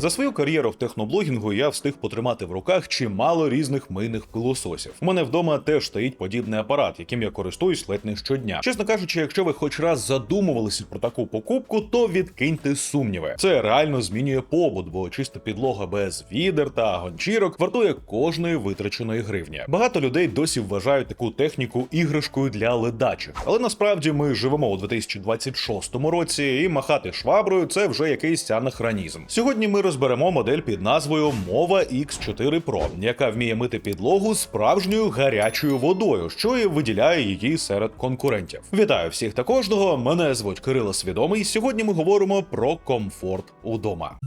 За свою кар'єру в техноблогінгу я встиг потримати в руках чимало різних мийних пилососів. У мене вдома теж стоїть подібний апарат, яким я користуюсь ледь не щодня. Чесно кажучи, якщо ви хоч раз задумувалися про таку покупку, то відкиньте сумніви. Це реально змінює побут, бо чиста підлога без відер та гончірок вартує кожної витраченої гривні. Багато людей досі вважають таку техніку іграшкою для ледачих, але насправді ми живемо у 2026 році, і махати шваброю це вже якийсь анахронізм. Сьогодні ми розберемо модель під назвою Мова X4 Pro, яка вміє мити підлогу справжньою гарячою водою, що і виділяє її серед конкурентів. Вітаю всіх та кожного. Мене звуть Кирило Свідомий. Сьогодні ми говоримо про комфорт удома.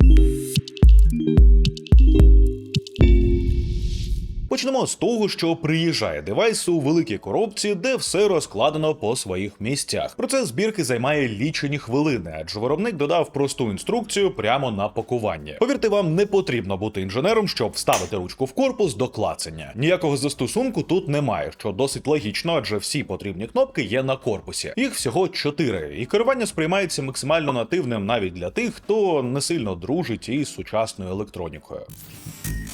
Почнемо з того, що приїжджає девайс у великій коробці, де все розкладено по своїх місцях. Процес збірки займає лічені хвилини, адже виробник додав просту інструкцію прямо на пакування. Повірте, вам не потрібно бути інженером, щоб вставити ручку в корпус до клацання. Ніякого застосунку тут немає, що досить логічно, адже всі потрібні кнопки є на корпусі. Їх всього чотири, і керування сприймається максимально нативним навіть для тих, хто не сильно дружить із сучасною електронікою.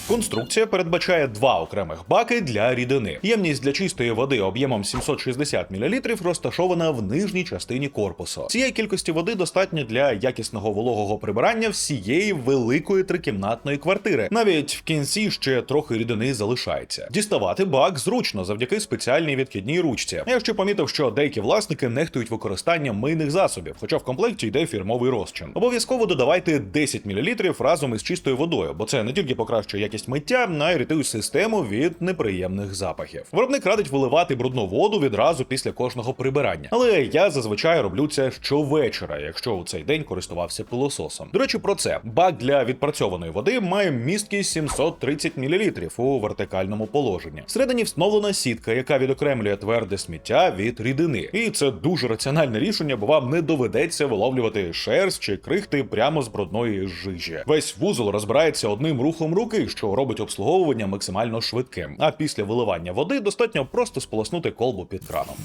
Конструкція передбачає два окремих баки для рідини. Ємність для чистої води об'ємом 760 мл розташована в нижній частині корпусу. Цієї кількості води достатньо для якісного вологого прибирання всієї великої трикімнатної квартири. Навіть в кінці ще трохи рідини залишається. Діставати бак зручно завдяки спеціальній відкидній ручці. Я ще помітив, що деякі власники нехтують використанням мийних засобів, хоча в комплекті йде фірмовий розчин. Обов'язково додавайте 10 мл разом із чистою водою, бо це не тільки покращує якість миття, а й систему від неприємних запахів. Виробник радить виливати брудну воду відразу після кожного прибирання. Але я зазвичай роблю це щовечора, якщо у цей день користувався пилососом. До речі, про це бак для відпрацьованої води має місткість 730 мл у вертикальному положенні. Всередині встановлена сітка, яка відокремлює тверде сміття від рідини. І це дуже раціональне рішення, бо вам не доведеться виловлювати шерсть чи крихти прямо з брудної жижі. Весь вузол розбирається одним рухом руки, що робить обслуговування максимально швидким. А після виливання води достатньо просто сполоснути колбу під краном.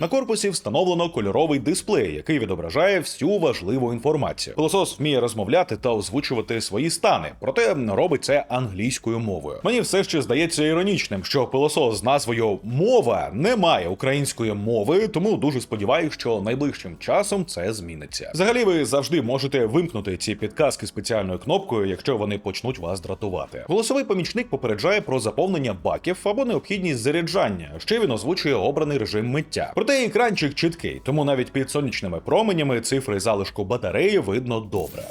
На корпусі встановлено кольоровий дисплей, який відображає всю важливу інформацію. Пилосос вміє розмовляти та озвучувати свої стани, проте робить це англійською мовою. Мені все ще здається іронічним, що пилосос з назвою Мова не має української мови, тому дуже сподіваюся, що найближчим часом це зміниться. Взагалі, ви завжди можете вимкнути ці підказки спеціальною кнопкою, якщо вони почнуть вас дратувати. Голосовий помічник попереджає про заповнення баків або необхідність заряджання. Ще він озвучує обраний режим миття. Проте екранчик чіткий, тому навіть під сонячними променями цифри залишку батареї видно добре.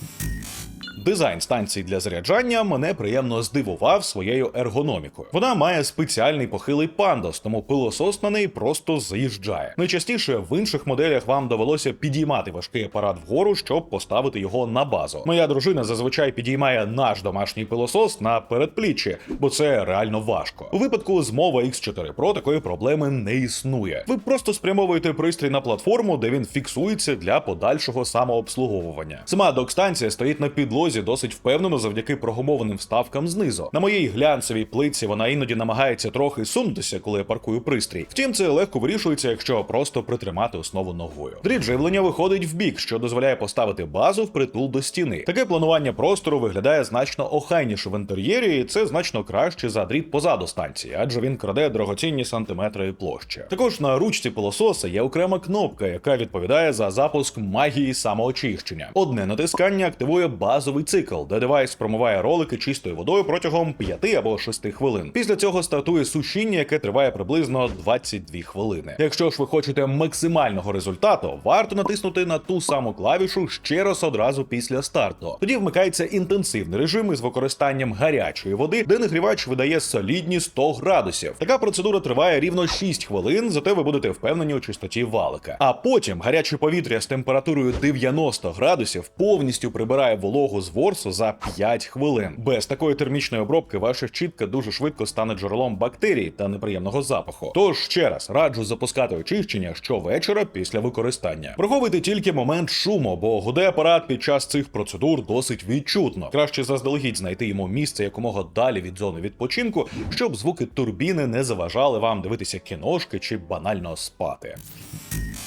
Дизайн станції для заряджання мене приємно здивував своєю ергономікою. Вона має спеціальний похилий пандус, тому пилосос на неї просто заїжджає. Найчастіше в інших моделях вам довелося підіймати важкий апарат вгору, щоб поставити його на базу. Моя дружина зазвичай підіймає наш домашній пилосос на передпліччі, бо це реально важко. У випадку з мова X4 Pro такої проблеми не існує. Ви просто спрямовуєте пристрій на платформу, де він фіксується для подальшого самообслуговування. Сама док-станція стоїть на підлозі досить впевнено завдяки прогумованим вставкам знизу. На моїй глянцевій плитці вона іноді намагається трохи сунутися, коли я паркую пристрій. Втім, це легко вирішується, якщо просто притримати основу ногою. Дріт живлення виходить в бік, що дозволяє поставити базу впритул до стіни. Таке планування простору виглядає значно охайніше в інтер'єрі, і це значно краще за дріт позаду станції, адже він краде дорогоцінні сантиметри площі. Також на ручці пилососа є окрема кнопка, яка відповідає за запуск магії самоочищення. Одне натискання активує базовий цикл, де девайс промиває ролики чистою водою протягом 5 або 6 хвилин. Після цього стартує сушіння, яке триває приблизно 22 хвилини. Якщо ж ви хочете максимального результату, варто натиснути на ту саму клавішу ще раз одразу після старту. Тоді вмикається інтенсивний режим із використанням гарячої води, де нагрівач видає солідні 100 градусів. Така процедура триває рівно 6 хвилин, зате ви будете впевнені у чистоті валика. А потім гаряче повітря з температурою 90 градусів повністю прибирає вологу з ворсу за 5 хвилин. Без такої термічної обробки ваша щітка дуже швидко стане джерелом бактерій та неприємного запаху. Тож ще раз раджу запускати очищення щовечора після використання. Враховуйте тільки момент шуму, бо гуде апарат під час цих процедур досить відчутно. Краще заздалегідь знайти йому місце якомога далі від зони відпочинку, щоб звуки турбіни не заважали вам дивитися кіношки чи банально спати.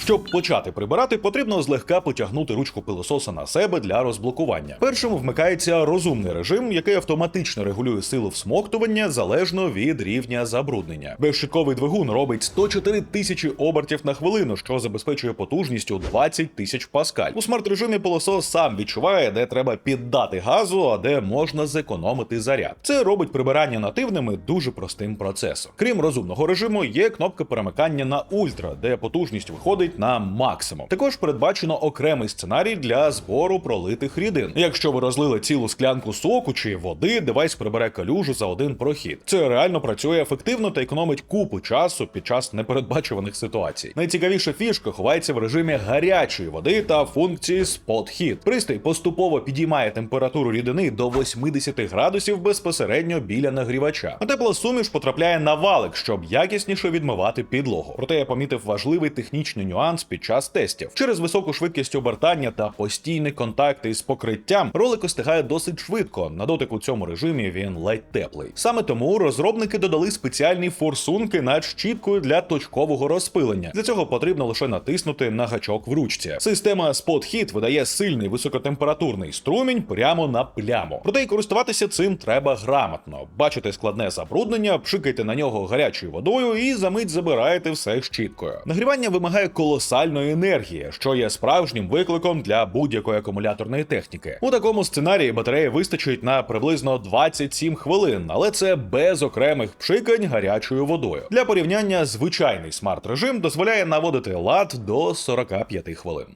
Щоб почати прибирати, потрібно злегка потягнути ручку пилососа на себе для розблокування. Першим вмикається розумний режим, який автоматично регулює силу всмоктування залежно від рівня забруднення. Безщитковий двигун робить 104 тисячі обертів на хвилину, що забезпечує потужністю 20 тисяч паскаль. У смарт-режимі пилосос сам відчуває, де треба піддати газу, а де можна зекономити заряд. Це робить прибирання нативними дуже простим процесом. Крім розумного режиму, є кнопка перемикання на ультра, де потужність виходить на максимум. Також передбачено окремий сценарій для збору пролитих рідин. Якщо ви розлили цілу склянку соку чи води, девайс прибере калюжу за один прохід. Це реально працює ефективно та економить купу часу під час непередбачуваних ситуацій. Найцікавіша фішка ховається в режимі гарячої води та функції Spot Heat. Пристрій поступово підіймає температуру рідини до 80 градусів безпосередньо біля нагрівача. А тепла суміш потрапляє на валик, щоб якісніше відмивати підлогу. Проте я помітив важливий технічний нюанс під час тестів. Через високу швидкість обертання та постійний контакт із покриттям ролик остигає досить швидко. На дотик у цьому режимі він ледь теплий. Саме тому розробники додали спеціальні форсунки над щіткою для точкового розпилення. Для цього потрібно лише натиснути на гачок в ручці. Система Spot Heat видає сильний високотемпературний струмінь прямо на пляму. Проте й користуватися цим треба грамотно. Бачите складне забруднення, пшикайте на нього гарячою водою і за мить забираєте все щіткою. Нагрівання вимагає колосальної енергії, що є справжнім викликом для будь-якої акумуляторної техніки. У такому сценарії батареї вистачить на приблизно 27 хвилин, але це без окремих пшикань гарячою водою. Для порівняння звичайний смарт-режим дозволяє наводити лад до 45 хвилин.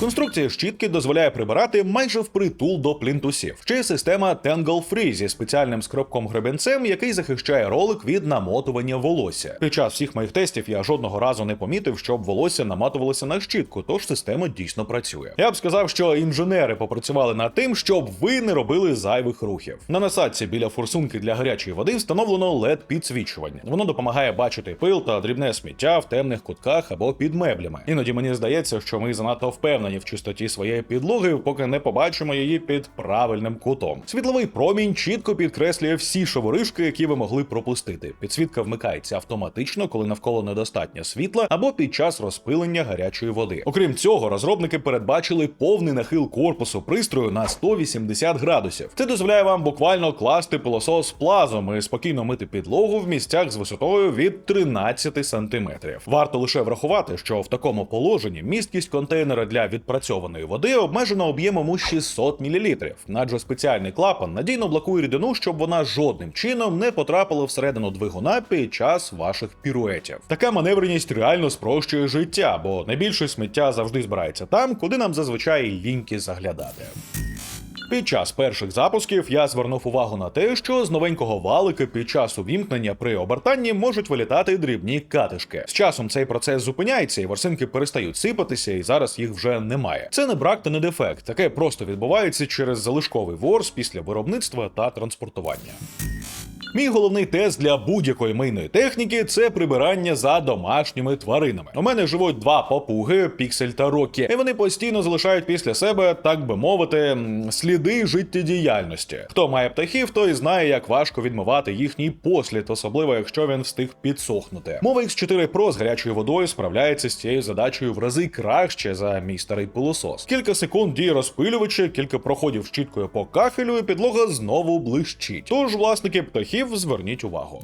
Конструкція щітки дозволяє прибирати майже впритул до плінтусів. Є система Tangle Free зі спеціальним скробком гребенцем, який захищає ролик від намотування волосся. Під час всіх моїх тестів я жодного разу не помітив, щоб волосся наматувалося на щітку, тож система дійсно працює. Я б сказав, що інженери попрацювали над тим, щоб ви не робили зайвих рухів. На насадці біля форсунки для гарячої води встановлено led підсвічування. Воно допомагає бачити пил та дрібне сміття в темних кутках або під меблями. Іноді мені здається, що ми занадто впевнені в чистоті своєї підлоги, поки не побачимо її під правильним кутом. Світловий промінь чітко підкреслює всі шоворишки, які ви могли пропустити. Підсвітка вмикається автоматично, коли навколо недостатньо світла, або під час розпилення гарячої води. Окрім цього, розробники передбачили повний нахил корпусу пристрою на 180 градусів. Це дозволяє вам буквально класти пилосос плазом і спокійно мити підлогу в місцях з висотою від 13 сантиметрів. Варто лише врахувати, що в такому положенні місткість контейнера для відпрацьованої води обмежена об'ємом у 600 мл. Адже спеціальний клапан надійно блокує рідину, щоб вона жодним чином не потрапила всередину двигуна під час ваших піруетів. Така маневреність реально спрощує життя, бо найбільше сміття завжди збирається там, куди нам зазвичай ліньки заглядати. Під час перших запусків я звернув увагу на те, що з новенького валика під час увімкнення при обертанні можуть вилітати дрібні катишки. З часом цей процес зупиняється, і ворсинки перестають сипатися, і зараз їх вже немає. Це не брак та не дефект. Таке просто відбувається через залишковий ворс після виробництва та транспортування. Мій головний тест для будь-якої мийної техніки це прибирання за домашніми тваринами. У мене живуть два папуги, піксель та рокі, і вони постійно залишають після себе, так би мовити, сліди життєдіяльності. Хто має птахів, той знає, як важко відмивати їхній послід, особливо якщо він встиг підсохнути. Мова X4 Pro з гарячою водою справляється з цією задачею в рази краще за мій старий пилосос. Кілька секунд діє розпилювача, кілька проходів щіткою по кафелю, і підлога знову блищить. Тож власники птахів зверніть увагу.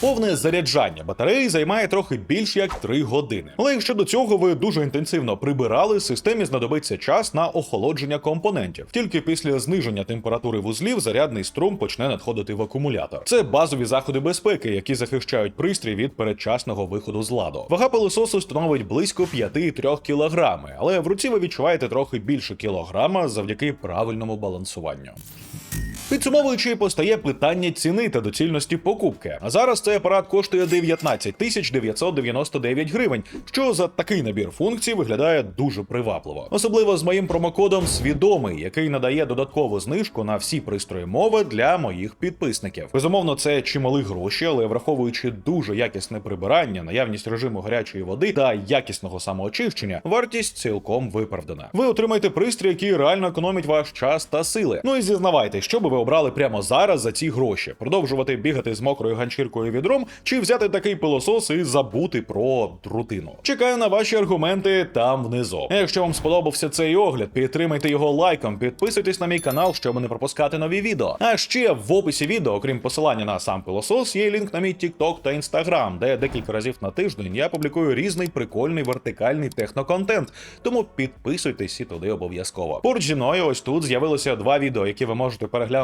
Повне заряджання батареї займає трохи більш як 3 години. Але якщо до цього ви дуже інтенсивно прибирали, системі знадобиться час на охолодження компонентів. Тільки після зниження температури вузлів зарядний струм почне надходити в акумулятор. Це базові заходи безпеки, які захищають пристрій від передчасного виходу з ладу. Вага пилососу становить близько 5,3 кг, але в руці ви відчуваєте трохи більше кілограма завдяки правильному балансуванню. Підсумовуючи, постає питання ціни та доцільності покупки. А зараз цей апарат коштує 19 тисяч 999 гривень, що за такий набір функцій виглядає дуже привабливо. Особливо з моїм промокодом свідомий, який надає додаткову знижку на всі пристрої мови для моїх підписників. Безумовно, це чимали гроші, але враховуючи дуже якісне прибирання, наявність режиму гарячої води та якісного самоочищення, вартість цілком виправдана. Ви отримаєте пристрій, який реально економить ваш час та сили. Ну і зізнавайте, що би ви обрали прямо зараз за ці гроші? Продовжувати бігати з мокрою ганчіркою відром, чи взяти такий пилосос і забути про рутину? Чекаю на ваші аргументи там внизу. Якщо вам сподобався цей огляд, підтримайте його лайком, підписуйтесь на мій канал, щоб не пропускати нові відео. А ще в описі відео, окрім посилання на сам пилосос, є лінк на мій TikTok та Instagram, де декілька разів на тиждень я публікую різний прикольний вертикальний техноконтент. Тому підписуйтесь і туди обов'язково. Поруч зі мною ось тут з'явилося два відео, які ви можете переглянути